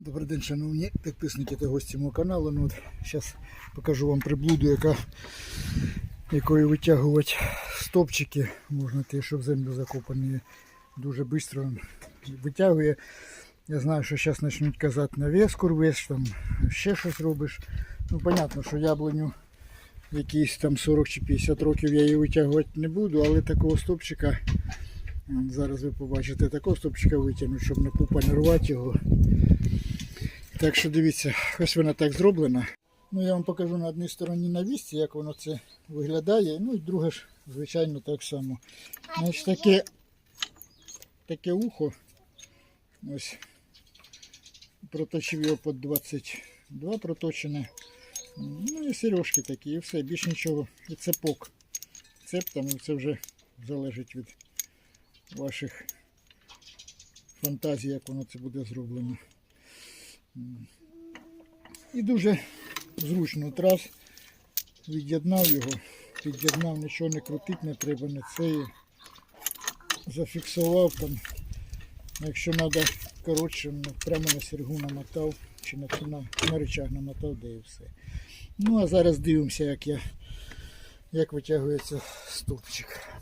Добрий день, шановні підписники та гості мого каналу. Ну, от, зараз покажу вам приблуду, яка, якою витягувати стопчики. Можна те, що в землю закопані дуже швидко витягує. Я знаю, що зараз почнуть казати навес курвеш, там ще щось робиш. Ну, понятно, що яблуню якісь там 40 чи 50 років я її витягувати не буду, але такого стопчика, зараз ви побачите, такого стопчика витягнуть, щоб на пупа не рвати його. Так що дивіться, ось вона так зроблена. Ну, я вам покажу на одній стороні на вісці, як воно це виглядає. Ну і друге ж, звичайно, так само. Значить, таке, таке ухо. Ось. Проточив його під 22 проточене. Ну і сережки такі, і все, більш нічого. І цепок. Цеп там, це вже залежить від ваших фантазій, як воно це буде зроблено. І дуже зручно. От раз від'єднав його, під'єднав, нічого не крутити не треба, не це. Зафіксував там. Якщо треба коротше, прямо на сергу намотав, чи на, на, на речах намотав, де і все. Ну а зараз дивимося, як я як витягується стовпчик.